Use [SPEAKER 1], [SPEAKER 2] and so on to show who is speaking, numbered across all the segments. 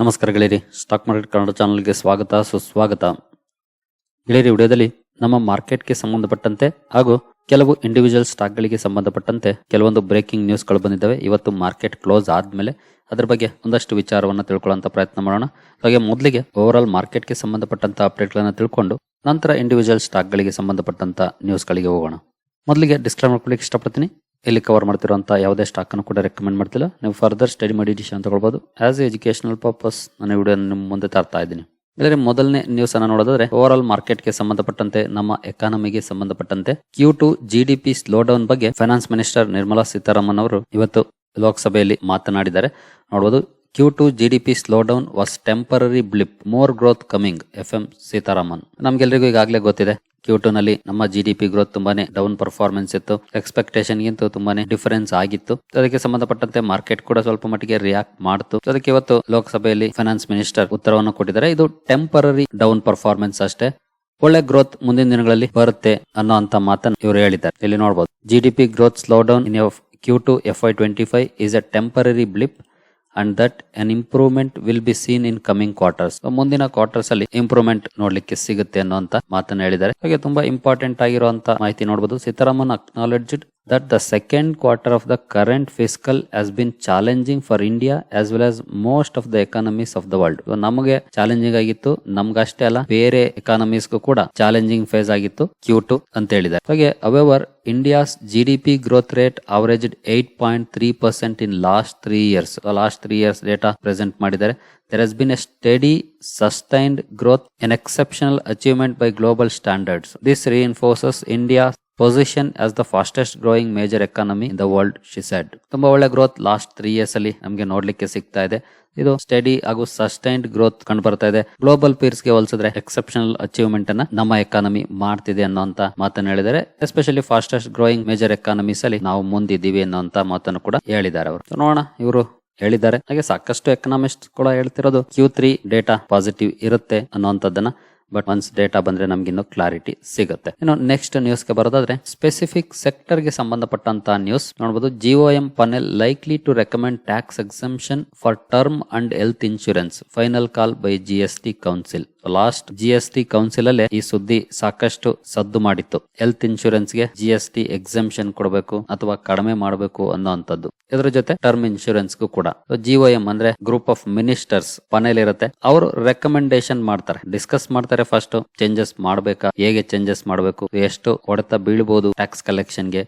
[SPEAKER 1] ನಮಸ್ಕಾರ ಗೆಳೆಯರಿ. Stock market Kannada ಚಾನಲ್ಗೆ ಸ್ವಾಗತ, ಸುಸ್ವಾಗತ. ಗೆಳೆಯರಿ, ವಿಡಿಯೋದಲ್ಲಿ ನಮ್ಮ ಮಾರ್ಕೆಟ್ಗೆ ಸಂಬಂಧಪಟ್ಟಂತೆ ಹಾಗೂ ಕೆಲವು ಇಂಡಿವಿಜುವಲ್ ಸ್ಟಾಕ್ಗಳಿಗೆ ಸಂಬಂಧಪಟ್ಟಂತೆ ಕೆಲವೊಂದು ಬ್ರೇಕಿಂಗ್ ನ್ಯೂಸ್ಗಳು ಬಂದಿದ್ದಾವೆ. ಇವತ್ತು ಮಾರ್ಕೆಟ್ ಕ್ಲೋಸ್ ಆದಮೇಲೆ ಅದರ ಬಗ್ಗೆ ಒಂದಷ್ಟು ವಿಚಾರವನ್ನು ತಿಳ್ಕೊಳ್ಳೋಂಥ ಪ್ರಯತ್ನ ಮಾಡೋಣ. ಹಾಗೆ ಮೊದಲಿಗೆ ಓವರ್ ಆಲ್ ಮಾರ್ಕೆಟ್ಗೆ ಸಂಬಂಧಪಟ್ಟಂಥ ಅಪ್ಡೇಟ್ಗಳನ್ನು ತಿಳ್ಕೊಂಡು ನಂತರ ಇಂಡಿವಿಜುವಲ್ ಸ್ಟಾಕ್ಗಳಿಗೆ ಸಂಬಂಧಪಟ್ಟಂಥ ನ್ಯೂಸ್ಗಳಿಗೆ ಹೋಗೋಣ. ಮೊದಲಿಗೆ ಡಿಸ್ಕ್ಲೈಮ್ ಮಾಡ್ಕೊಳ್ಳಿಕ್ಕೆ ಇಷ್ಟಪಡ್ತೀನಿ. ಇಲ್ಲಿ ಕವರ್ ಮಾಡ್ತಿರುವಂಥ ಯಾವುದೇ ಸ್ಟಾಕನ್ನು ಕೂಡ ರೆಕಮೆಂಡ್ ಮಾಡ್ತಿಲ್ಲ. ನೀವು ಫರ್ದರ್ ಸ್ಟಡಿ ಮಾಡಿ ಡಿಸಿಷನ್ ತಗೊಳ್ಬೋದು. ಆಸ್ ಎಜುಕೇಶನಲ್ ಪರ್ಪಸ್ ನಾನು ವಿಡಿಯೋ ನಿಮ್ಮ ಮುಂದೆ ತರ್ತಾ ಇದ್ದೀನಿ. ಇಲ್ಲಿ ಮೊದಲನೇ ನ್ಯೂಸ್ ಅನ್ನು ನೋಡೋದಾದ್ರೆ ಓವರ್ ಆಲ್ ಮಾರ್ಕೆಟ್ಗೆ ಸಂಬಂಧಪಟ್ಟಂತೆ, ನಮ್ಮ ಎಕಾನಮಿಗೆ ಸಂಬಂಧಪಟ್ಟಂತೆ Q two G D P slow down ಬಗ್ಗೆ ಫೈನಾನ್ಸ್ ಮಿನಿಸ್ಟರ್ ನಿರ್ಮಲಾ ಸೀತಾರಾಮನ್ ಅವರು ಇವತ್ತು ಲೋಕಸಭೆಯಲ್ಲಿ ಮಾತನಾಡಿದ್ದಾರೆ. ನೋಡಬಹುದು Q two G D P slow down was temporary blip more growth coming F M Sitharaman. ನಮ್ಗೆಲ್ರಿಗೂ ಈಗಾಗಲೇ ಗೊತ್ತಿದೆ. ಕ್ಯೂ ಟು ನಲ್ಲಿ ನಮ್ಮ ಜಿ ಡಿ ಪಿ ಗ್ರೋತ್ ತುಂಬಾನೇ ಡೌನ್ ಪರ್ಫಾರ್ಮೆನ್ಸ್ ಇತ್ತು. ಎಕ್ಸ್ಪೆಕ್ಟೇಷನ್ ಗಿಂತ ತುಂಬಾನೇ ಡಿಫರೆನ್ಸ್ ಆಗಿತ್ತು. ಅದಕ್ಕೆ ಸಂಬಂಧಪಟ್ಟಂತೆ ಮಾರ್ಕೆಟ್ ಕೂಡ ಸ್ವಲ್ಪ ಮಟ್ಟಿಗೆ ರಿಯಾಕ್ಟ್ ಮಾಡ್ತು. ಅದಕ್ಕೆ ಇವತ್ತು ಲೋಕಸಭೆಯಲ್ಲಿ ಫೈನಾನ್ಸ್ ಮಿನಿಸ್ಟರ್ ಉತ್ತರವನ್ನು ಕೊಟ್ಟಿದ್ದಾರೆ. ಇದು ಟೆಂಪರರಿ ಡೌನ್ ಪರ್ಫಾರ್ಮೆನ್ಸ್ ಅಷ್ಟೇ. ಒಳ್ಳೆ ಗ್ರೋತ್ ಮುಂದಿನ ದಿನಗಳಲ್ಲಿ ಬರುತ್ತೆ ಅನ್ನೋ ಅಂತ ಮಾತನ್ನು ಇವರು ಹೇಳಿದ್ದಾರೆ. ಇಲ್ಲಿ ನೋಡಬಹುದು G D P growth slow down in Q two F Y twenty five is a temporary blip and that an improvement will be seen in coming quarters ಮುಂದಿನ ಕ್ವಾರ್ಟರ್ಸ್ ಅಲ್ಲಿ ಇಂಪ್ರೂವ್ಮೆಂಟ್ ನೋಡ್ಲಿಕ್ಕೆ ಸಿಗುತ್ತೆ ಅನ್ನುವಂತ ಮಾತನ್ನ ಹೇಳಿದ್ದಾರೆ. ಹಾಗೆ ತುಂಬಾ ಇಂಪಾರ್ಟೆಂಟ್ ಆಗಿರುವಂತಹ ಮಾಹಿತಿ ನೋಡಬಹುದು Sitharaman acknowledge that the second quarter of the current fiscal has been challenging for India as well as most of the economies of the world. ನಮಗೆ ಚಾಲೆಂಜಿಂಗ್ ಆಗಿತ್ತು ನಮ್ಗಷ್ಟೇ ಅಲ್ಲ ಬೇರೆ ಎಕಾನಮೀಸ್ಗೂ ಕೂಡ ಚಾಲೆಂಜಿಂಗ್ ಫೇಸ್ ಆಗಿತ್ತು ಕ್ಯೂ ಟು ಅಂತ ಹೇಳಿದ್ದಾರೆ ಹಾಗೆ however India's G D P growth rate average eight point three percent in last three years last three years data there has been a steady sustained growth an exceptional achievement by global standards this reinforces india's position as the fastest growing major economy in the world she said ತುಂಬಾ ಒಳ್ಳೆ growth last three years ಅಲ್ಲಿ ನಮಗೆ ನೋಡ್ಲಿಕ್ಕೆ ಸಿಗ್ತಾ ಇದೆ. ಇದು study ಹಾಗೂ sustained growth ಕಂಡು ಬರ್ತಾ ಇದೆ. ಗ್ಲೋಬಲ್ ಪೀರ್ಸ್ಗೆ ಹೋಲಿಸಿದ್ರೆ ಎಕ್ಸೆಪ್ಷನಲ್ ಅಚೀವ್ಮೆಂಟ್ ಅನ್ನ ನಮ್ಮ ಎಕಾನಮಿ ಮಾಡ್ತಿದೆ ಅನ್ನೋಂತ ಮಾತನ್ನು ಹೇಳಿದ್ದಾರೆ. Especially fastest growing major economies ಅಲ್ಲಿ ನಾವು ಮುಂದಿದ್ದೀವಿ ಅನ್ನೋಂತ ಮಾತನ್ನು ಕೂಡ ಹೇಳಿದ್ದಾರೆ ಅವರು. ನೋಡೋಣ, ಇವರು ಹೇಳಿದ್ದಾರೆ. ಹಾಗೆ ಸಾಕಷ್ಟು ಎಕನಾಮಿಸ್ಟ್ ಕೂಡ ಹೇಳ್ತಿರೋದು. ಕ್ಯೂ ತ್ರೀ ಡೇಟಾ ಪಾಸಿಟಿವ್ ಇರುತ್ತೆ ಅನ್ನೋಂಥದ್ದನ್ನ ಬಟ್ ಒನ್ಸ್ ಡೇಟಾ ಬಂದ್ರೆ ನಮ್ಗೆ ಇನ್ನೂ ಕ್ಲಾರಿಟಿ ಸಿಗುತ್ತೆ. ಇನ್ನು ನೆಕ್ಸ್ಟ್ ನ್ಯೂಸ್ಗೆ ಬರೋದಾದ್ರೆ ಸ್ಪೆಸಿಫಿಕ್ ಸೆಕ್ಟರ್ಗೆ ಸಂಬಂಧಪಟ್ಟಂತ ನ್ಯೂಸ್ ನೋಡಬಹುದು GO M panel likely to recommend tax exemption for term and health insurance final call by G S T council last G S T council ಅಲ್ಲೇ ಈ ಸುದ್ದಿ ಸಾಕಷ್ಟು ಸದ್ದು ಮಾಡಿತ್ತು. ಹೆಲ್ತ್ ಇನ್ಶೂರೆನ್ಸ್ಗೆ ಜಿ ಎಸ್ ಟಿ ಎಕ್ಸಂಪ್ಷನ್ ಕೊಡಬೇಕು ಅಥವಾ ಕಡಿಮೆ ಮಾಡಬೇಕು ಅನ್ನೋಂಥದ್ದು ಇದ್ರ ಜೊತೆ ಟರ್ಮ್ ಇನ್ಶೂರೆನ್ಸ್ ಗೂ ಕೂಡ ಜಿಒ ಎಂ ಅಂದ್ರೆ ಗ್ರೂಪ್ ಆಫ್ ಮಿನಿಸ್ಟರ್ಸ್ ಪನೇಲ್ ಇರುತ್ತೆ ಅವರು ರೆಕಮೆಂಡೇಶನ್ ಮಾಡ್ತಾರೆ. ಡಿಸ್ಕಸ್ ಮಾಡ್ತಾರೆ ಫಸ್ಟ್ ಚೇಂಜಸ್ ಮಾಡಬೇಕಾ? ಹೇಗೆ ಚೇಂಜಸ್ ಮಾಡಬೇಕು? ಎಷ್ಟು ಹೊಡೆತ ಬೀಳ್ಬಹುದು ಟ್ಯಾಕ್ಸ್ ಕಲೆಕ್ಷನ್ಗೆ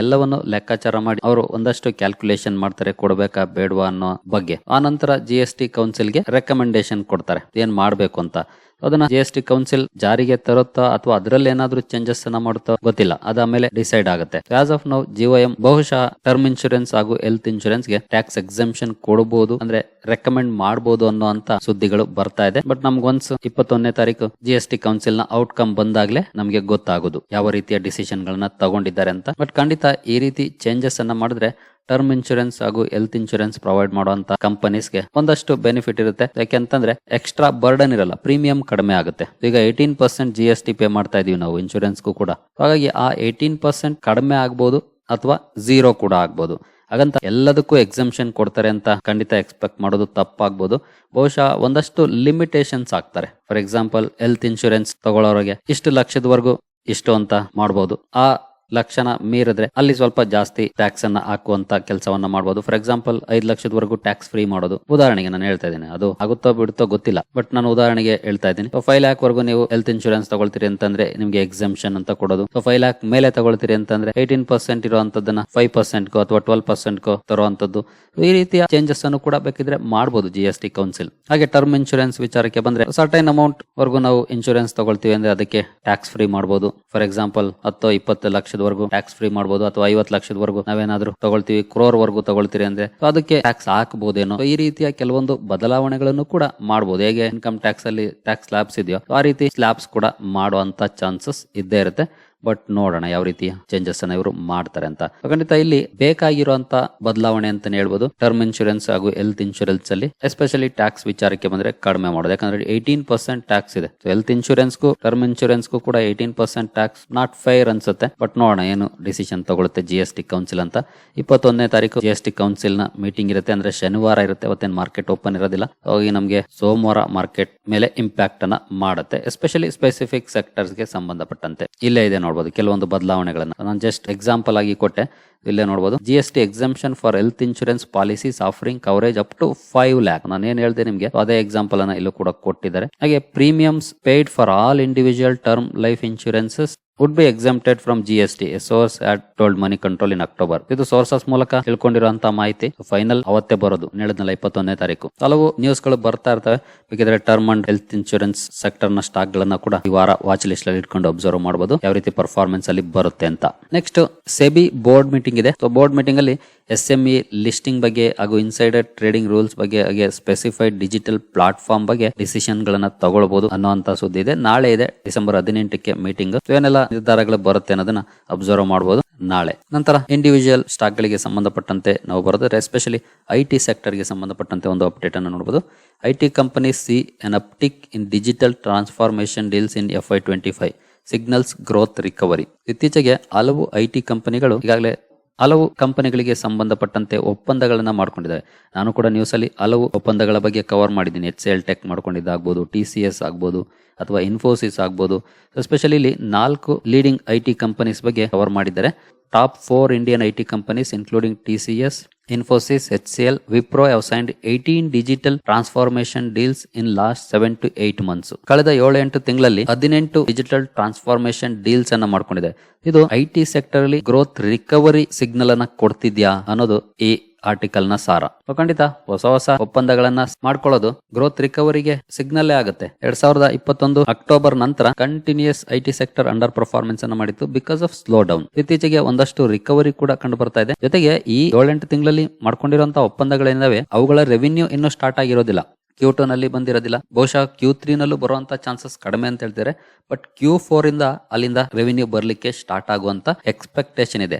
[SPEAKER 1] ಎಲ್ಲವನ್ನು ಲೆಕ್ಕಾಚಾರ ಮಾಡಿ ಅವರು ಒಂದಷ್ಟು ಕ್ಯಾಲ್ಕುಲೇಷನ್ ಮಾಡ್ತಾರೆ ಕೊಡಬೇಕಾ ಬೇಡವಾ ಅನ್ನೋ ಬಗ್ಗೆ. ಆ ನಂತರ ಜಿ ಎಸ್ ಟಿ ಕೌನ್ಸಿಲ್ಗೆ ರೆಕಮೆಂಡೇಶನ್ ಕೊಡ್ತಾರೆ. ಏನ್ ಮಾಡ್ಬೇಕು ಅಂತ? ಅದನ್ನ ಜಿ ಎಸ್ ಟಿ ಕೌನ್ಸಿಲ್ ಜಾರಿಗೆ ತರುತ್ತಾ ಅಥವಾ ಅದರಲ್ಲಿ ಏನಾದ್ರೂ ಚೇಂಜಸ್ ಅನ್ನ ಮಾಡುತ್ತೋ ಗೊತ್ತಿಲ್ಲ. ಅದಾದ್ಮೇಲೆ ಡಿಸೈಡ್ ಆಗುತ್ತೆ. As of now GO M ಬಹುಶಃ ಟರ್ಮ್ ಇನ್ಶೂರೆನ್ಸ್ ಹಾಗೂ ಹೆಲ್ತ್ ಇನ್ಶೂರೆನ್ಸ್ಗೆ ಟ್ಯಾಕ್ಸ್ ಎಕ್ಸೆಂಪ್ಷನ್ ಕೊಡಬಹುದು ಅಂದ್ರೆ ರೆಕಮೆಂಡ್ ಮಾಡಬಹುದು ಅನ್ನೋ ಅಂತ ಸುದ್ದಿಗಳು ಬರ್ತಾ ಇದೆ. ಬಟ್ ನಮ್ಗೆ ಒನ್ಸ್ ಇಪ್ಪತ್ತೊಂದನೇ ತಾರೀಕು ಜಿ ಎಸ್ ಟಿ ಕೌನ್ಸಿಲ್ನ ಔಟ್ಕಮ್ ಬಂದಾಗ್ಲೇ ನಮಗೆ ಗೊತ್ತಾಗೋದು. ಯಾವ ರೀತಿಯ ಡಿಸಿಷನ್ ಗಳನ್ನ ತಗೊಂಡಿದ್ದಾರೆ ಅಂತ. ಬಟ್ ಖಂಡಿತ ಈ ರೀತಿ ಚೇಂಜಸ್ ಅನ್ನ ಮಾಡಿದ್ರೆ ಟರ್ಮ್ ಇನ್ಶೂರೆನ್ಸ್ ಹಾಗೂ ಹೆಲ್ತ್ ಇನ್ಶೂರೆನ್ಸ್ ಪ್ರೊವೈಡ್ ಮಾಡುವಂತ ಕಂಪನೀಸ್ಗೆ ಒಂದಷ್ಟು ಬೆನಿಫಿಟ್ ಇರುತ್ತೆ. ಯಾಕೆಂತಂದ್ರೆ ಎಕ್ಸ್ಟ್ರಾ ಬರ್ಡನ್ ಇರಲ್ಲ, ಪ್ರೀಮಿಯಂ ಕಡಿಮೆ ಆಗುತ್ತೆ. ಈಗ eighteen percent G S T pay ಮಾಡ್ತಾ ಇದೀವಿ ನಾವು ಇನ್ಶೂರೆನ್ಸ್ಗೂ ಕೂಡ. ಹಾಗಾಗಿ ಆ ಏಯ್ಟೀನ್ ಪರ್ಸೆಂಟ್ ಕಡಿಮೆ ಆಗ್ಬೋದು ಅಥವಾ ಝೀರೋ ಕೂಡ ಆಗ್ಬೋದು. ಹಾಗಂತ ಎಲ್ಲದಕ್ಕೂ ಎಕ್ಸಂಪ್ಷನ್ ಕೊಡ್ತಾರೆ ಅಂತ ಖಂಡಿತ ಎಕ್ಸ್ಪೆಕ್ಟ್ ಮಾಡೋದು ತಪ್ಪಾಗ್ಬೋದು. ಬಹುಶಃ ಒಂದಷ್ಟು ಲಿಮಿಟೇಷನ್ಸ್ ಆಗ್ತಾರೆ. ಫಾರ್ ಎಕ್ಸಾಂಪಲ್, ಹೆಲ್ತ್ ಇನ್ಶೂರೆನ್ಸ್ ತಗೊಳ್ಳೋರಿಗೆ ಇಷ್ಟು ಲಕ್ಷದವರೆಗೂ ಇಷ್ಟು ಅಂತ ಮಾಡ್ಬೋದು. ಆ ಲಕ್ಷಣ ಮೀರಿದ್ರೆ ಅಲ್ಲಿ ಸ್ವಲ್ಪ ಜಾಸ್ತಿ ಟ್ಯಾಕ್ಸ್ ಅನ್ನ ಹಾಕುವಂತ ಕೆಲಸವನ್ನ ಮಾಡಬಹುದು ಫಾರ್ ಎಕ್ಸಾಂಪಲ್ ಐದು ಲಕ್ಷದವರೆಗೂ ಟ್ಯಾಕ್ಸ್ ಫ್ರೀ ಮಾಡೋದು. ಉದಾಹರಣೆಗೆ ನಾನು ಹೇಳ್ತಾ ಇದ್ದೀನಿ. ಅದು ಆಗುತ್ತೋ ಬಿಡುತ್ತೋ ಗೊತ್ತಿಲ್ಲ. ಬಟ್ ನಾನು ಉದಾಹರಣೆಗೆ ಹೇಳ್ತಾ ಇದ್ದೀನಿ. ಫೈವ್ ಲ್ಯಾಕ್ ವರೆಗೂ ನೀವು ಹೆಲ್ತ್ ಇನ್ಶೂರೆನ್ಸ್ ತಗೊಳ್ತೀರಿ ಅಂತಂದ್ರೆ ನಿಮಗೆ ಎಕ್ಸಂಪ್ಷನ್ ಅಂತ ಕೊಡೋದು. ಸೊ ಫೈವ್ ಲ್ಯಾಕ್ ಮೇಲೆ ತಗೊಳ್ತೀರಿ ಅಂತಂದ್ರೆ ಏಯ್ಟೀನ್ ಪರ್ಸೆಂಟ್ ಇರುವಂತದ್ದನ್ನ ಫೈವ್ ಪರ್ಸೆಂಟ್ ಗೋ ಅಥವಾ ಟ್ವೆಲ್ ಪರ್ಸೆಂಟ್ ಗೋ ತರುವಂತದ್ದು ಈ ರೀತಿಯ ಚೇಂಜಸ್ ಅನ್ನು ಕೂಡ ಬೇಕಿದ್ರೆ ಮಾಡಬಹುದು ಜಿ ಎಸ್ ಟಿ ಕೌನ್ಸಿಲ್ ಹಾಗೆ ಟರ್ಮ್ ಇನ್ಶೂರೆನ್ಸ್ ವಿಚಾರಕ್ಕೆ ಬಂದ್ರೆ ಸರ್ಟೈನ್ ಅಮೌಂಟ್ ವರೆಗೂ ನಾವು ಇನ್ಶೂರೆನ್ಸ್ ತಗೊಳ್ತೀವಿ ಅಂದ್ರೆ ಅದಕ್ಕೆ ಟ್ಯಾಕ್ಸ್ ಫ್ರೀ ಮಾಡಬಹುದು ಫಾರ್ ಎಕ್ಸಾಂಪಲ್ ಹತ್ತು ಇಪ್ಪತ್ತು ಲಕ್ಷದವರೆಗೂ ಟ್ಯಾಕ್ಸ್ ಫ್ರೀ ಮಾಡಬಹುದು ಅಥವಾ ಐವತ್ತು ಲಕ್ಷದವರೆಗೂ ನಾವೇನಾದ್ರೂ ತಗೊಳ್ತೀವಿ ಕ್ರೋರ್ ವರೆಗೂ ತಗೊಳ್ತೀರಿ ಅಂದ್ರೆ ಅದಕ್ಕೆ ಟ್ಯಾಕ್ಸ್ ಹಾಕಬಹುದೇನೋ ಈ ರೀತಿಯ ಕೆಲವೊಂದು ಬದಲಾವಣೆಗಳನ್ನು ಕೂಡ ಮಾಡಬಹುದು ಹೇಗೆ ಇನ್ಕಮ್ ಟ್ಯಾಕ್ಸ್ ಅಲ್ಲಿ ಟ್ಯಾಕ್ಸ್ ಸ್ಲಾಬ್ಸ್ ಇದೆಯೋ, ಆ ರೀತಿ ಸ್ಲಾಬ್ಸ್ ಕೂಡ ಮಾಡುವಂತ ಚಾನ್ಸಸ್ ಇದ್ದೇ ಇರುತ್ತೆ. ಬಟ್ ನೋಡೋಣ ಯಾವ ರೀತಿಯ ಚೇಂಜಸ್ ಅನ್ನ ಇವರು ಮಾಡ್ತಾರೆ ಅಂತ. ಖಂಡಿತ ಇಲ್ಲಿ ಬೇಕಾಗಿರುವಂತ ಬದಲಾವಣೆ ಅಂತಾನೆ ಹೇಳ್ಬೋದು. ಟರ್ಮ್ ಇನ್ಶೂರೆನ್ಸ್ ಹಾಗೂ ಹೆಲ್ತ್ ಇನ್ಶೂರೆನ್ಸ್ ಅಲ್ಲಿ ಎಸ್ಪೆಷಲಿ ಟ್ಯಾಕ್ಸ್ ವಿಚಾರಕ್ಕೆ ಬಂದ್ರೆ ಕಡಿಮೆ ಮಾಡೋದು. ಯಾಕಂದ್ರೆ ಏಯ್ಟೀನ್ ಪರ್ಸೆಂಟ್ ಟ್ಯಾಕ್ಸ್ ಇದೆ. ಹೆಲ್ತ್ ಇನ್ಶೂರೆನ್ಸ್ಗೂ ಟರ್ಮ್ ಇನ್ಶೂರೆನ್ಸ್ಗೂ ಕೂಡ eighteen percent tax not fair ಅನ್ಸುತ್ತೆ. ಬಟ್ ನೋಡೋಣ ಏನು ಡಿಸಿಷನ್ ತಗೊಳುತ್ತೆ ಜಿ ಎಸ್ ಟಿ ಕೌನ್ಸಿಲ್ ಅಂತ. ಇಪ್ಪತ್ತೊಂದನೇ ತಾರೀಕು ಜಿ ಎಸ್ ಟಿ ಕೌನ್ಸಿಲ್ನ ಮೀಟಿಂಗ್ ಇರುತ್ತೆ. ಅಂದ್ರೆ ಶನಿವಾರ ಇರುತ್ತೆ. ಅವತ್ತೇನು ಮಾರ್ಕೆಟ್ ಓಪನ್ ಇರೋದಿಲ್ಲ. ಹೋಗಿ ನಮಗೆ ಸೋಮವಾರ ಮಾರ್ಕೆಟ್ ಮೇಲೆ ಇಂಪ್ಯಾಕ್ಟ್ ಅನ್ನ ಮಾಡುತ್ತೆ. ಎಸ್ಪೆಷಲಿ ಸ್ಪೆಸಿಫಿಕ್ ಸೆಕ್ಟರ್ಸ್ಗೆ ಸಂಬಂಧಪಟ್ಟಂತೆ. ಇಲ್ಲೇ ಇದೆ ನೋಡಬಹುದು ಕೆಲವೊಂದು ಬದಲಾವಣೆಗಳನ್ನ. ನಾನು ಜಸ್ಟ್ ಎಕ್ಸಾಂಪಲ್ ಆಗಿ ಕೊಟ್ಟೆ, ಇಲ್ಲೇ ನೋಡ್ಬೋದು. G S T exemption for health insurance policies offering coverage up to five lakh ನಾನು ಏನ್ ಹೇಳಿದೆ ನಿಮಗೆ, ಅದೇ ಎಕ್ಸಾಂಪಲ್ ಅನ್ನ ಇಲ್ಲೂ ಕೂಡ ಕೊಟ್ಟಿದ್ದಾರೆ. ಹಾಗೆ premiums paid for all individual term life insurances would be exempted from G S T sources had told Moneycontrol in October ಇದು ಸೋರ್ಸಸ್ ಮೂಲಕ ತಿಳ್ಕೊಂಡಿರುವಂತಹ ಮಾಹಿತಿ. ಫೈನಲ್ ಅವತ್ತೇ ಬರೋದು ಹೇಳಿದ್ನಲ್ಲ ಇಪ್ಪತ್ತೊಂದನೇ ತಾರೀಕು. ಹಲವು ನ್ಯೂಸ್ಗಳು ಬರ್ತಾ ಇರ್ತವೆ. ಬೇಕಿದ್ರೆ ಟರ್ಮ್ ಅಂಡ್ ಹೆಲ್ತ್ ಇನ್ಶೂರೆನ್ಸ್ ಸೆಕ್ಟರ್ನ ಸ್ಟಾಕ್ ಗಳನ್ನ ಕೂಡ ಈ ವಾರ ವಾಚ್ ಲಿಸ್ಟ್ ಅಲ್ಲಿ ಇಟ್ಕೊಂಡು ಅಬ್ಸರ್ವ್ ಮಾಡಬಹುದು ಯಾವ ರೀತಿ ಪರ್ಫಾರ್ಮೆನ್ಸ್ ಅಲ್ಲಿ ಬರುತ್ತೆ ಅಂತ. ನೆಕ್ಸ್ಟ್ ಸೆಬಿ ಬೋರ್ಡ್ ಮೀಟಿಂಗ್ ಇದೆ. ಸೊ ಬೋರ್ಡ್ ಮೀಟಿಂಗ್ ಅಲ್ಲಿ ಎಸ್ ಎಂ ಇ ಲಿಸ್ಟಿಂಗ್ ಬಗ್ಗೆ ಹಾಗೂ ಇನ್ಸೈಡರ್ ಟ್ರೇಡಿಂಗ್ ರೂಲ್ಸ್ ಬಗ್ಗೆ ಹಾಗೆ ಸ್ಪೆಸಿಫೈಡ್ ಡಿಜಿಟಲ್ ಪ್ಲಾಟ್ಫಾರ್ಮ್ ಬಗ್ಗೆ ಡಿಸಿಷನ್ ಗಳನ್ನ ತಗೊಳ್ಬಹುದು ಅನ್ನುವಂತ ಸುದ್ದಿ ಇದೆ. ನಾಳೆ ಇದೆ, ಡಿಸೆಂಬರ್ ಹದಿನೆಂಟಕ್ಕೆ ಮೀಟಿಂಗ್ ಏನೆಲ್ಲ ನಿರ್ಧಾರಗಳು ಬರುತ್ತೆ ಅನ್ನೋದನ್ನ ಅಬ್ಸರ್ವ್ ಮಾಡಬಹುದು ನಾಳೆ. ನಂತರ ಇಂಡಿವಿಜುವಲ್ ಸ್ಟಾಕ್ ಗಳಿಗೆ ಸಂಬಂಧಪಟ್ಟಂತೆ ನಾವು ಬರೋದ್ರೆ ಎಸ್ಪೆಷಲಿ ಐ ಟಿ ಸೆಕ್ಟರ್ಗೆ ಸಂಬಂಧಪಟ್ಟಂತೆ ಒಂದು ಅಪ್ಡೇಟ್ ಅನ್ನು ನೋಡಬಹುದು I T company seen uptick in digital transformation deals in F I twenty five signals growth recovery ಇತ್ತೀಚೆಗೆ ಹಲವು ಐ ಟಿ ಕಂಪನಿಗಳು ಈಗಾಗಲೇ ಹಲವು ಕಂಪನಿಗಳಿಗೆ ಸಂಬಂಧಪಟ್ಟಂತೆ ಒಪ್ಪಂದಗಳನ್ನ ಮಾಡ್ಕೊಂಡಿದ್ದಾರೆ ನಾನು ಕೂಡ ನ್ಯೂಸ್ ಅಲ್ಲಿ ಹಲವು ಒಪ್ಪಂದಗಳ ಬಗ್ಗೆ ಕವರ್ ಮಾಡಿದ್ದೀನಿ. ಎಚ್ ಎಲ್ ಟೆಕ್ ಮಾಡ್ಕೊಂಡಿದ್ದಾಗ್ಬೋದು ಟಿ ಸಿ ಎಸ್ ಆಗ್ಬೋದು ಅಥವಾ ಇನ್ಫೋಸಿಸ್ ಆಗ್ಬೋದು ಎಸ್ಪೆಷಲಿ ಇಲ್ಲಿ ನಾಲ್ಕು ಲೀಡಿಂಗ್ ಐ ಟಿ ಕಂಪನೀಸ್ ಬಗ್ಗೆ ಕವರ್ ಮಾಡಿದ್ದಾರೆ. Top four Indian I T companies including T C S Infosys H C L Wipro have signed eighteen digital transformation deals in last seven to eight months ಕಳೆದ ಏಳು ಎಂಟು ತಿಂಗಳಲ್ಲಿ ಹದಿನೆಂಟು digital transformation deals ಅನ್ನ ಮಾಡ್ಕೊಂಡಿದೆ. ಇದು I T sector ಅಲ್ಲಿ growth recovery signal ಅನ್ನ ಕೊಡ್ತಿದ್ಯಾ ಅನ್ನೋದು ಈ ಆರ್ಟಿಕಲ್ನ ಸಾರ. ಖಂಡಿತ. ಹೊಸ ಹೊಸ ಒಪ್ಪಂದಗಳನ್ನ ಮಾಡ್ಕೊಳ್ಳೋದು ಗ್ರೋತ್ ರಿಕವರಿಗೆ ಸಿಗ್ನಲ್ ಆಗುತ್ತೆ. ಎರಡ್ ಸಾವಿರದ ಇಪ್ಪತ್ತೊಂದು ಅಕ್ಟೋಬರ್ ನಂತರ continues IT sector under performance ಅನ್ನು ಮಾಡಿತ್ತು ಬಿಕಾಸ್ ಆಫ್ ಸ್ಲೋ ಡೌನ್ ಇತ್ತೀಚೆಗೆ ಒಂದಷ್ಟು ರಿಕವರಿ ಕೂಡ ಕಂಡು ಬರ್ತಾ ಇದೆ. ಜೊತೆಗೆ ಈ ಏಳೆಂಟು ತಿಂಗಳಲ್ಲಿ ಮಾಡ್ಕೊಂಡಿರುವಂತಹ ಒಪ್ಪಂದಗಳೇನಿದಾವೆ, ಅವುಗಳ ರೆವಿನ್ಯೂ ಇನ್ನೂ ಸ್ಟಾರ್ಟ್ ಆಗಿರೋದಿಲ್ಲ. ಕ್ಯೂ ಟೂ ನಲ್ಲಿ ಬಂದಿರೋದಿಲ್ಲ. ಬಹುಶಃ ಕ್ಯೂ ತ್ರೀ ನಲ್ಲೂ ಬರುವಂತ ಚಾನ್ಸಸ್ ಕಡಿಮೆ ಅಂತ ಹೇಳ್ತಾರೆ. ಬಟ್ ಕ್ಯೂ ಫೋರ್ ಇಂದ ಅಲ್ಲಿಂದ ರೆವಿನ್ಯೂ ಬರ್ಲಿಕ್ಕೆ ಸ್ಟಾರ್ಟ್ ಆಗುವಂತ ಎಕ್ಸ್ಪೆಕ್ಟೇಷನ್ ಇದೆ.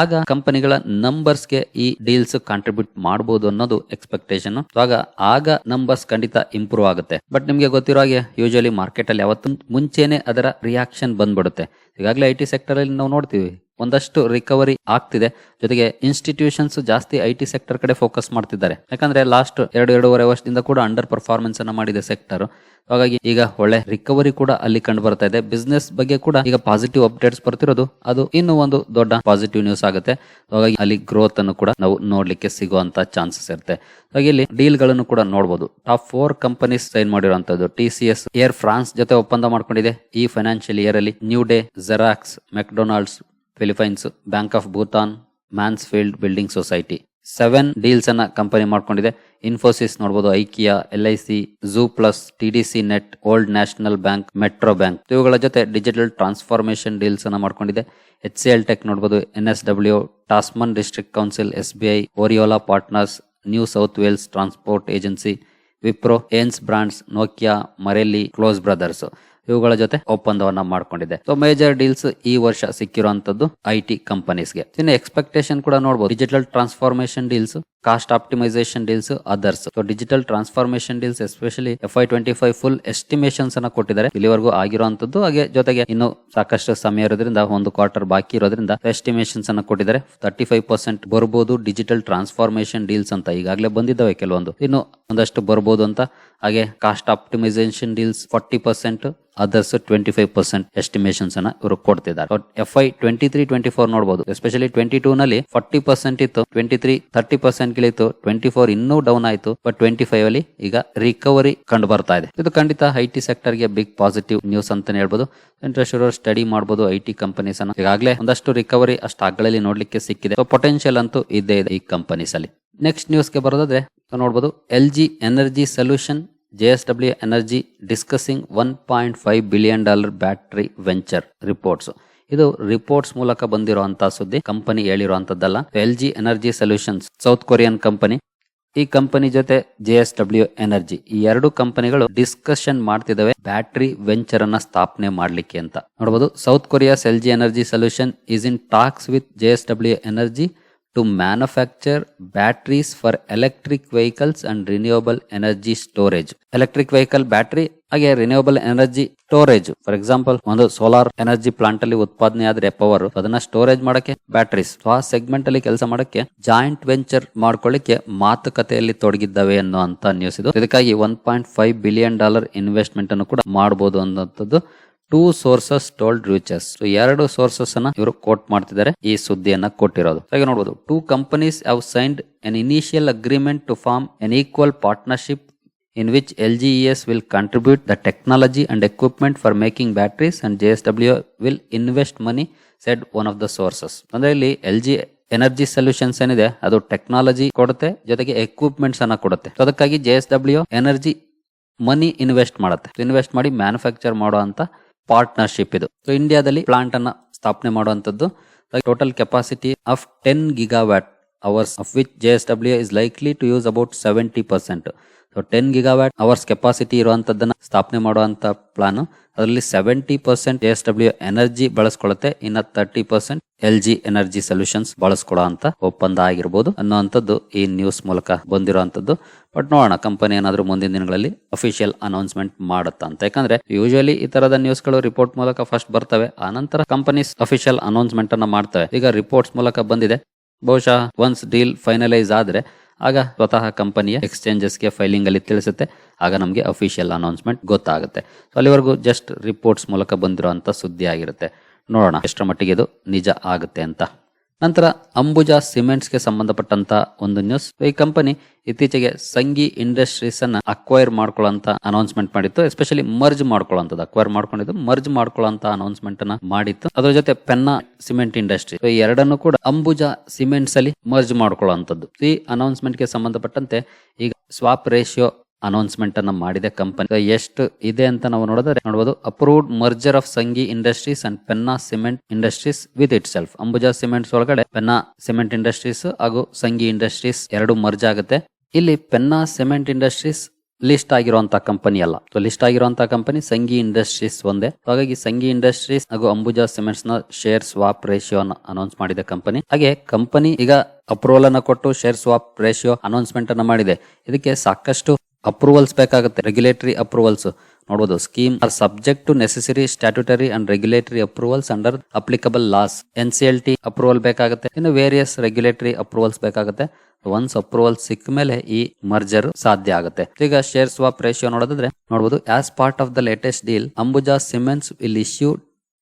[SPEAKER 1] ಆಗ ಕಂಪನಿಗಳ ನಂಬರ್ಸ್ಗೆ ಈ ಡೀಲ್ಸ್ ಕಾಂಟ್ರಿಬ್ಯೂಟ್ ಮಾಡಬಹುದು ಅನ್ನೋದು ಎಕ್ಸ್ಪೆಕ್ಟೇಷನ್ ಆಗ ಆಗ ನಂಬರ್ಸ್ ಖಂಡಿತ ಇಂಪ್ರೂವ್ ಆಗುತ್ತೆ. ಬಟ್ ನಿಮ್ಗೆ ಗೊತ್ತಿರೋ ಹಾಗೆ ಯೂಶಲಿ ಮಾರ್ಕೆಟ್ ಅಲ್ಲಿ ಯಾವತ್ತೂ ಮುಂಚೆನೆ ಅದರ ರಿಯಾಕ್ಷನ್ ಬಂದ್ಬಿಡುತ್ತೆ. ಈಗಾಗಲೇ ಐ ಟಿ ಸೆಕ್ಟರ್ ಅಲ್ಲಿ ನಾವು ನೋಡ್ತೀವಿ. ಒಂದಷ್ಟು ರಿಕವರಿ ಆಗ್ತಿದೆ. ಜೊತೆಗೆ ಇನ್ಸ್ಟಿಟ್ಯೂಷನ್ಸ್ ಜಾಸ್ತಿ ಐ ಟಿ ಸೆಕ್ಟರ್ ಕಡೆ ಫೋಕಸ್ ಮಾಡ್ತಿದ್ದಾರೆ. ಯಾಕಂದ್ರೆ ಲಾಸ್ಟ್ ಎರಡು, ಎರಡೂವರೆ ವರ್ಷದಿಂದ ಕೂಡ ಅಂಡರ್ ಪರ್ಫಾರ್ಮೆನ್ಸ್ ಅನ್ನ ಮಾಡಿದೆ ಸೆಕ್ಟರ್ ಹಾಗಾಗಿ ಈಗ ಒಳ್ಳೆ ರಿಕವರಿ ಕೂಡ ಅಲ್ಲಿ ಕಂಡು ಬರ್ತಾ ಇದೆ. ಬಿಸ್ನೆಸ್ ಬಗ್ಗೆ ಕೂಡ ಈಗ ಪಾಸಿಟಿವ್ ಅಪ್ಡೇಟ್ಸ್ ಬರ್ತಿರೋದು. ಅದು ಇನ್ನೂ ಒಂದು ದೊಡ್ಡ ಪಾಸಿಟಿವ್ ನ್ಯೂಸ್ ಆಗುತ್ತೆ. ಹಾಗಾಗಿ ಅಲ್ಲಿ ಗ್ರೋತ್ ಅನ್ನು ಕೂಡ ನಾವು ನೋಡ್ಲಿಕ್ಕೆ ಸಿಗುವಂತ ಚಾನ್ಸಸ್ ಇರುತ್ತೆ. ಹಾಗೆ ಇಲ್ಲಿ ಡೀಲ್ಗಳನ್ನು ಕೂಡ ನೋಡಬಹುದು ಟಾಪ್ ಫೋರ್ ಕಂಪನೀಸ್ ಸೈನ್ ಮಾಡಿರುವಂತದ್ದು T C S Air France ಜೊತೆ ಒಪ್ಪಂದ ಮಾಡ್ಕೊಂಡಿದೆ. ಈ ಫೈನಾನ್ಷಿಯಲ್ ಇಯರ್ ಅಲ್ಲಿ NewDay Xerox McDonald's Philippines, Bank of Bhutan, Mansfield Building Society. Seven deals ಅನ್ನ ಕಂಪನಿ ಮಾಡ್ಕೊಂಡಿದೆ. ಇನ್ಫೋಸಿಸ್ ನೋಡಬಹುದು IKEA, L I C, Zooplus, T D C net Old National Bank, Metro Bank. ಇವುಗಳ ಜೊತೆ ಡಿಜಿಟಲ್ ಟ್ರಾನ್ಸ್ಫಾರ್ಮೇಶನ್ ಡೀಲ್ಸ್ ಅನ್ನ ಮಾಡ್ಕೊಂಡಿದೆ. H C L tech ನೋಡಬಹುದು N S W, Tasman District Council, S B I, Oriola Partners, New South Wales Transport Agency, Wipro, ಏನ್ಸ್ Brands, Nokia, Marelli, Close Brothers. ಇವುಗಳ ಜೊತೆ ಒಪ್ಪಂದವನ್ನ ಮಾಡ್ಕೊಂಡಿದೆ so major deals ಈ ವರ್ಷ ಸಿಕ್ಕಿರುವಂತದ್ದು I T ಕಂಪನೀಸ್ಗೆ ಇನ್ನು expectation ಕೂಡ ನೋಡಬಹುದು digital transformation deals cost optimisation deals others so digital transformation deals especially F I twenty five full estimations ಅನ್ನ ಕೊಟ್ಟಿದ್ದಾರೆ. ಇಲ್ಲಿವರೆಗೂ ಆಗಿರುವಂತದ್ದು, ಹಾಗೆ ಜೊತೆಗೆ ಇನ್ನು ಸಾಕಷ್ಟು ಸಮಯ ಇರೋದ್ರಿಂದ, ಒಂದು ಕ್ವಾರ್ಟರ್ ಬಾಕಿ ಇರೋದ್ರಿಂದ ಎಸ್ಟಿಮೇಷನ್ಸ್ ಅನ್ನ ಕೊಟ್ಟಿದ್ದಾರೆ. ತರ್ಟಿ ಫೈವ್ ಪರ್ಸೆಂಟ್ ಬರಬಹುದು ಡಿಜಿಟಲ್ ಟ್ರಾನ್ಸ್ಫಾರ್ಮೇಶನ್ ಡೀಲ್ಸ್ ಅಂತ ಈಗಾಗಲೇ ಬಂದಿದ್ದಾವೆ ಕೆಲವೊಂದು. ಇನ್ನು ಒಂದಷ್ಟು ಬರ್ಬೋದು ಅಂತ, ಹಾಗೆ cost optimisation deals forty percent others twenty five percent estimations ಅನ್ನ ಇವರು ಕೊಡ್ತಿದ್ದಾರೆ. F I twenty three twenty four ನೋಡಬಹುದು ಎಸ್ಪೆಷಲಿ ಟ್ವೆಂಟಿ ಟೂ ನಲ್ಲಿ ಫಾರ್ಟಿ ಪರ್ಸೆಂಟ್ ಇತ್ತು ಟ್ವೆಂಟಿ ತ್ರೀ ತರ್ಟಿ ಪರ್ಸೆಂಟ್ ಗಳಿತ್ತು ಟ್ವೆಂಟಿ ಫೋರ್ ಇನ್ನೂ ಡೌನ್ ಆಯಿತು ಬಟ್ ಟ್ವೆಂಟಿ ಫೈವ್ ಅಲ್ಲಿ ಈಗ ರಿಕವರಿ ಕಂಡು ಬರ್ತಾ ಇದೆ. ಇದು ಖಂಡಿತ I T ಸೆಕ್ಟರ್ಗೆ big positive news ಅಂತಾನೆ ಹೇಳ್ಬೋದು. ಇಂಟ್ರೆಸ್ಟ್ ಇರೋರು ಸ್ಟಡಿ ಮಾಡಬಹುದು ಐ ಟಿ ಕಂಪನೀಸ್ ಅನ್ನ. ಈಗಾಗಲೇ ಒಂದಷ್ಟು ರಿಕವರಿ ಆ ಸ್ಟಾಕ್ ನೋಡ್ಲಿಕ್ಕೆ ಸಿಕ್ಕಿದೆ. ಪೊಟೆನ್ಶಿಯಲ್ ಅಂತೂ ಇದ್ದೇ ಇದೆ ಈ ಕಂಪನೀಸ್ ಅಲ್ಲಿ. ನೆಕ್ಸ್ಟ್ ನ್ಯೂಸ್ಗೆ ಬರೋದಾದ್ರೆ ನೋಡಬಹುದು L G energy solution J Energy point five billion dollar battery venture reports. ಇದು ರಿಪೋರ್ಟ್ಸ್ ಮೂಲಕ ಬಂದಿರುವಂತಹ ಸುದ್ದಿ, company ಹೇಳಿರುವಂತದ್ದಲ್ಲ L G energy solutions, South Korean company. ಈ ಕಂಪನಿ ಜೊತೆ ಜೆ ಎಸ್ ಡಬ್ಲ್ಯೂ ಎನರ್ಜಿ ಈ ಎರಡು ಕಂಪನಿಗಳು ಡಿಸ್ಕಷನ್ ಮಾಡ್ತಿದ್ದಾವೆ ಬ್ಯಾಟ್ರಿ ವೆಂಚರ್ ಅನ್ನ ಸ್ಥಾಪನೆ ಮಾಡ್ಲಿಕ್ಕೆ ಅಂತ. ನೋಡಬಹುದು South Korea's L G energy solution is in talks with J S W energy. To manufacture batteries for electric vehicles and renewable energy storage electric vehicle battery ಹಾಗೆ renewable energy storage for example ಒಂದು solar energy plant ಅಲ್ಲಿ ಉತ್ಪಾದನೆ ಆದ್ರೆ power ಅದನ್ನ storage ಮಾಡಕ್ಕೆ batteries ಆ segment ಅಲ್ಲಿ ಕೆಲಸ ಮಾಡಕ್ಕೆ ಜಾಯಿಂಟ್ ವೆಂಚರ್ ಮಾಡ್ಕೊಳ್ಳಿಕ್ಕೆ ಮಾತುಕತೆಯಲ್ಲಿ ತೊಡಗಿದ್ದಾವೆ ಅನ್ನೋ ಅಂತ ನ್ಯೂಸ್ ಇದು ಇದಕ್ಕಾಗಿ one point five billion dollar investment ಅನ್ನು ಕೂಡ ಮಾಡಬಹುದು ಅನ್ನೋಂಥದ್ದು ಟೂ ಸೋರ್ಸಸ್ ಟೋಲ್ಡ್ ರಿಚರ್ಸ್ ಎರಡು ಸೋರ್ಸಸ್ ಅನ್ನ ಇವರು ಕೋಟ್ ಮಾಡ್ತಿದ್ದಾರೆ ಈ ಸುದ್ದಿಯನ್ನ ಕೊಟ್ಟಿರೋದು. ಹಾಗೆ ನೋಡಬಹುದು two companies have signed an initial agreement to form an equal partnership in which L G S will contribute the technology and equipment for making batteries and J S W will invest money said one of the sources ಅಂದ್ರೆ ಇಲ್ಲಿ L G energy solutions ಏನಿದೆ, ಅದು technology ಕೊಡುತ್ತೆ, ಜೊತೆಗೆ equipments ಅನ್ನ ಕೊಡುತ್ತೆ. ಅದಕ್ಕಾಗಿ J S W energy money invest ಮಾಡುತ್ತೆ. ಇನ್ವೆಸ್ಟ್ ಮಾಡಿ ಮ್ಯಾನುಫ್ಯಾಕ್ಚರ್ ಮಾಡೋ ಅಂತ ಪಾರ್ಟ್ನರ್ಶಿಪ್ ಇದು. ಸೊ ಇಂಡಿಯಾದಲ್ಲಿ ಪ್ಲಾಂಟ್ ಅನ್ನ ಸ್ಥಾಪನೆ ಮಾಡುವಂತದ್ದು total capacity of ten gigawatt hours of which J S W is likely to use about seventy percent so ten gigawatt hours capacity ಇರುವಂತದ್ದನ್ನ ಸ್ಥಾಪನೆ ಮಾಡುವಂತ ಪ್ಲಾನ್ ಅದರಲ್ಲಿ seventy percent S W energy ಬಳಸ್ಕೊಳತ್ತೆ, ಇನ್ನ thirty percent L G energy solutions ಬಳಸ್ಕೊಳ್ಳೋ ಅಂತ ಒಪ್ಪಂದ ಆಗಿರ್ಬೋದು. ಅನ್ನುವಂಥದ್ದು ಈ news ಮೂಲಕ ಬಂದಿರುವಂತದ್ದು ಬಟ್ ನೋಡೋಣ ಕಂಪನಿ ಏನಾದ್ರೂ ಮುಂದಿನ ದಿನಗಳಲ್ಲಿ ಅಫಿಷಿಯಲ್ ಅನೌನ್ಸ್ಮೆಂಟ್ ಮಾಡುತ್ತಾ ಅಂತ. ಯಾಕಂದ್ರೆ ಯೂಶಲಿ ಈ ತರದ ನ್ಯೂಸ್ಗಳು ರಿಪೋರ್ಟ್ ಮೂಲಕ ಫಸ್ಟ್ ಬರ್ತವೆ, ಆನಂತರ ಕಂಪನೀಸ್ ಅಫಿಷಿಯಲ್ ಅನೌನ್ಸ್ಮೆಂಟ್ ಅನ್ನ ಮಾಡ್ತವೆ. ಈಗ ರಿಪೋರ್ಟ್ಸ್ ಮೂಲಕ ಬಂದಿದೆ. ಬಹುಶಃ ಒನ್ಸ್ ಡೀಲ್ ಫೈನಲೈಸ್ ಆದ್ರೆ ಆಗ ಸ್ವತಃ ಕಂಪನಿಯ ಎಕ್ಸ್ಚೇಂಜಸ್ಗೆ ಫೈಲಿಂಗ್ ಅಲ್ಲಿ ತಿಳಿಸುತ್ತೆ. ಆಗ ನಮಗೆ ಅಫಿಷಿಯಲ್ ಅನೌನ್ಸ್ಮೆಂಟ್ ಗೊತ್ತಾಗುತ್ತೆ. ಸೊ ಅಲ್ಲಿವರೆಗೂ ಜಸ್ಟ್ ರಿಪೋರ್ಟ್ಸ್ ಮೂಲಕ ಬಂದಿರುವಂತ ಸುದ್ದಿ ಆಗಿರುತ್ತೆ. ನೋಡೋಣ ಎಷ್ಟರ ಮಟ್ಟಿಗೆ ಇದು ನಿಜ ಆಗುತ್ತೆ ಅಂತ. ನಂತರ ಅಂಬುಜಾ ಸಿಮೆಂಟ್ಸ್ಗೆ ಸಂಬಂಧಪಟ್ಟಂತ ಒಂದು ನ್ಯೂಸ್. ಈ ಕಂಪನಿ ಇತ್ತೀಚೆಗೆ ಸಂಗಿ ಇಂಡಸ್ಟ್ರೀಸ್ ಅನ್ನ ಅಕ್ವೈರ್ ಮಾಡ್ಕೊಳ್ಳೋಂತ ಅನೌನ್ಸ್ಮೆಂಟ್ ಮಾಡಿತ್ತು. ಎಸ್ಪೆಷಲಿ ಮರ್ಜ್ ಮಾಡ್ಕೊಳ್ಳೋಂಥದ್ದು, ಅಕ್ವೈರ್ ಮಾಡ್ಕೊಂಡಿದ್ದು, ಮರ್ಜ್ ಮಾಡ್ಕೊಳ್ಳೋಂತ ಅನೌನ್ಸ್ಮೆಂಟ್ ಅನ್ನ ಮಾಡಿತ್ತು. ಅದರ ಜೊತೆ ಪೆನ್ನ ಸಿಮೆಂಟ್ ಇಂಡಸ್ಟ್ರಿ. ಈ ಎರಡನ್ನು ಕೂಡ ಅಂಬುಜಾ ಸಿಮೆಂಟ್ಸ್ ಅಲ್ಲಿ ಮರ್ಜ್ ಮಾಡ್ಕೊಳ್ಳೋಂಥದ್ದು. ಈ ಅನೌನ್ಸ್ಮೆಂಟ್ಗೆ ಸಂಬಂಧಪಟ್ಟಂತೆ ಈಗ ಸ್ವಾಪ್ ರೇಷಿಯೋ ಅನೌನ್ಸ್ಮೆಂಟ್ ಅನ್ನ ಮಾಡಿದೆ ಕಂಪನಿ ಎಷ್ಟು ಇದೆ ಅಂತ ನಾವು ನೋಡಿದ್ರೆ ನೋಡಬಹುದು approved merger of Sanghi Industries and Penna Cement Industries with itself Ambuja Cements ಒಳಗಡೆ ಪೆನ್ನಾ ಸಿಮೆಂಟ್ ಇಂಡಸ್ಟ್ರೀಸ್ ಹಾಗೂ ಸಂಗಿ ಇಂಡಸ್ಟ್ರೀಸ್ ಎರಡು ಮರ್ಜ್ ಆಗುತ್ತೆ. ಇಲ್ಲಿ ಪೆನ್ನಾ ಸಿಮೆಂಟ್ ಇಂಡಸ್ಟ್ರೀಸ್ ಲಿಸ್ಟ್ ಆಗಿರುವಂತಹ ಕಂಪನಿ ಅಲ್ಲ. ಸೊ ಲಿಸ್ಟ್ ಆಗಿರುವಂತಹ ಕಂಪನಿ ಸಂಗಿ ಇಂಡಸ್ಟ್ರೀಸ್ ಒಂದೇ. ಹಾಗಾಗಿ ಸಂಗಿ ಇಂಡಸ್ಟ್ರೀಸ್ ಹಾಗೂ ಅಂಬುಜಾ ಸಿಮೆಂಟ್ಸ್ನ ಶೇರ್ ಸ್ವಾಪ್ ರೇಷಿಯೋ ಅನೌನ್ಸ್ ಮಾಡಿದ ಕಂಪನಿ ಹಾಗೆ ಕಂಪನಿ ಈಗ ಅಪ್ರೂವಲ್ ಅನ್ನ ಕೊಟ್ಟು ಶೇರ್ ಸ್ವಾಪ್ ರೇಷಿಯೋ ಅನೌನ್ಸ್ಮೆಂಟ್ ಅನ್ನ ಮಾಡಿದೆ. ಇದಕ್ಕೆ ಸಾಕಷ್ಟು ಅಪ್ರೂವಲ್ಸ್ ಬೇಕಾಗುತ್ತೆ. ರೆಗ್ಯುಲೇಟರಿ ಅಪ್ರೂವಲ್ಸ್ ನೋಡಬಹುದು scheme are subject to necessary statutory and regulatory approvals under applicable laws N C L T approval ಬೇಕಾಗುತ್ತೆ. ಇನ್ನು ವೇರಿಯಸ್ ರೆಗ್ಯುಲೇಟರಿ ಅಪ್ರೂವಲ್ಸ್ ಬೇಕಾಗುತ್ತೆ. ಒನ್ಸ್ ಅಪ್ರೂವಲ್ ಸಿಕ್ಕ ಮೇಲೆ ಈ ಮರ್ಜರ್ ಸಾಧ್ಯ ಆಗುತ್ತೆ. ಈಗ ಶೇರ್ ಸ್ವಾಪ್ ರೇಷಿಯೋ ನೋಡೋದಾದ್ರೆ ನೋಡಬಹುದು as part of the latest deal Ambuja Cements will issue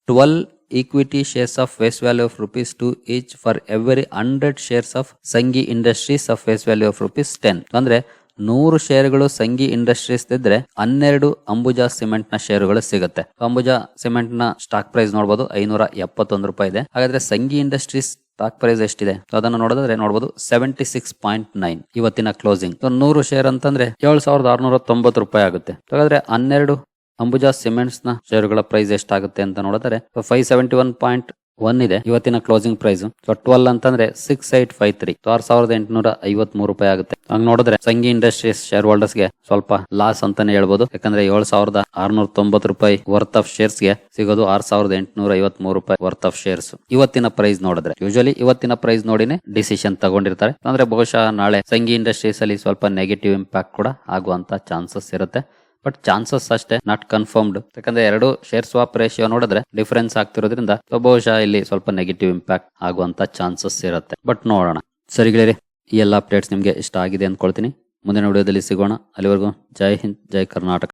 [SPEAKER 1] twelve equity shares of face value of rupees two each for every hundred shares of Sanghi Industries of face value of rupees ten ಅಂದ್ರೆ ನೂರು ಶೇರ್ಗಳು ಸಂಗಿ industries ಇದ್ರೆ ಹನ್ನೆರಡು ಅಂಬುಜಾ ಸಿಮೆಂಟ್ನ ಶೇರುಗಳು ಸಿಗುತ್ತೆ. Ambuja ಸಿಮೆಂಟ್ನ stock price ನೋಡಬಹುದು ಐನೂರ ಎಪ್ಪತ್ತೊಂದು ರೂಪಾಯಿ ಇದೆ. ಹಾಗಾದ್ರೆ ಸಂಗಿ ಇಂಡಸ್ಟ್ರೀಸ್ ಸ್ಟಾಕ್ ಪ್ರೈಸ್ ಎಷ್ಟಿದೆ? ಅದನ್ನು ನೋಡಿದ್ರೆ ನೋಡಬಹುದು ಸೆವೆಂಟಿ ಸಿಕ್ಸ್ ಪಾಯಿಂಟ್ ನೈನ್ ಇವತ್ತಿನ ಕ್ಲೋಸಿಂಗ್. ನೂರು ಶೇರ್ ಅಂತಂದ್ರೆ ಏಳು ಸಾವಿರದ ಆರ್ನೂರ ತೊಂಬತ್ತು ರೂಪಾಯಿ ಆಗುತ್ತೆ. ಹಾಗಾದ್ರೆ ಹನ್ನೆರಡು ಅಂಬುಜಾ ಸಿಮೆಂಟ್ಸ್ನ ಶೇರುಗಳ ಪ್ರೈಸ್ ಎಷ್ಟಾಗುತ್ತೆ ಅಂತ ನೋಡಿದ್ರೆ five seventy one point one ಇದೆ. ಇವತ್ತಿನ ಕ್ಲೋಸಿಂಗ್ ಪ್ರೈಸ್ ಟ್ವೆಲ್ ಅಂತಂದ್ರೆ ಸಿಕ್ಸ್ ಏಟ್ ಫೈವ್ ತ್ರೀ ಆರ್ ಸಾವಿರದ ಎಂಟುನೂರ ಐವತ್ ಮೂರು ರೂಪಾಯಿ ಆಗುತ್ತೆ. ಹಂಗ್ ನೋಡಿದ್ರೆ ಸಂಗಿ ಇಂಡಸ್ಟ್ರೀಸ್ ಶೇರ್ ಹೋಲ್ಡರ್ಸ್ಗೆ ಸ್ವಲ್ಪ ಲಾಸ್ ಅಂತಾನೆ ಹೇಳ್ಬೋದು. ಯಾಕಂದ್ರೆ ಏಳು ಸಾವಿರದ ಆರ್ನೂರ ತೊಂಬತ್ತು ರೂಪಾಯಿ ವರ್ತ್ ಆಫ್ ಶೇರ್ಸ್ಗೆ ಸಿಗೋದು ಆರ್ ಸಾವಿರದ ಎಂಟುನೂರ ಐವತ್ ಮೂರು ರೂಪಾಯಿ ವರ್ತ್ ಆಫ್ ಶೇರ್ಸ್ ಇವತ್ತಿನ ಪ್ರೈಸ್ ನೋಡಿದ್ರೆ ಯೂಶಲಿ ಇವತ್ತಿನ ಪ್ರೈಸ್ ನೋಡಿನೇ ಡಿಸಿಷನ್ ತಗೊಂಡಿರ್ತಾರೆ. ಅಂದ್ರೆ ಬಹುಶಃ ನಾಳೆ ಸಂಗಿ ಇಂಡಸ್ಟ್ರೀಸ್ ಅಲ್ಲಿ ಸ್ವಲ್ಪ ನೆಗೆಟಿವ್ ಇಂಪ್ಯಾಕ್ಟ್ ಕೂಡ ಆಗುವಂತ ಚಾನ್ಸಸ್ ಇರುತ್ತೆ. ಬಟ್ ಚಾನ್ಸಸ್ ಅಷ್ಟೇ ನಾಟ್ ಕನ್ಫರ್ಮ್ಡ್ ಯಾಕಂದ್ರೆ ಎರಡು ಶೇರ್ ಸ್ವಾಪ್ ರೇಷಿಯೋ ನೋಡಿದ್ರೆ ಡಿಫರೆನ್ಸ್ ಆಗ್ತಿರೋದ್ರಿಂದ ಬಹುಶಃ ಇಲ್ಲಿ ಸ್ವಲ್ಪ ನೆಗೆಟಿವ್ ಇಂಪ್ಯಾಕ್ಟ್ ಆಗುವಂತ ಚಾನ್ಸಸ್ ಇರುತ್ತೆ. ಬಟ್ ನೋಡೋಣ. ಸರಿ ಗೆಳೆಯರಿ, ಈ ಎಲ್ಲ ಅಪ್ಡೇಟ್ಸ್ ನಿಮಗೆ ಇಷ್ಟ ಆಗಿದೆ ಅಂದ್ಕೊಳ್ತೀನಿ. ಮುಂದಿನ ವಿಡಿಯೋದಲ್ಲಿ ಸಿಗೋಣ. ಅಲ್ಲಿವರೆಗೂ ಜೈ ಹಿಂದ್, ಜೈ ಕರ್ನಾಟಕ.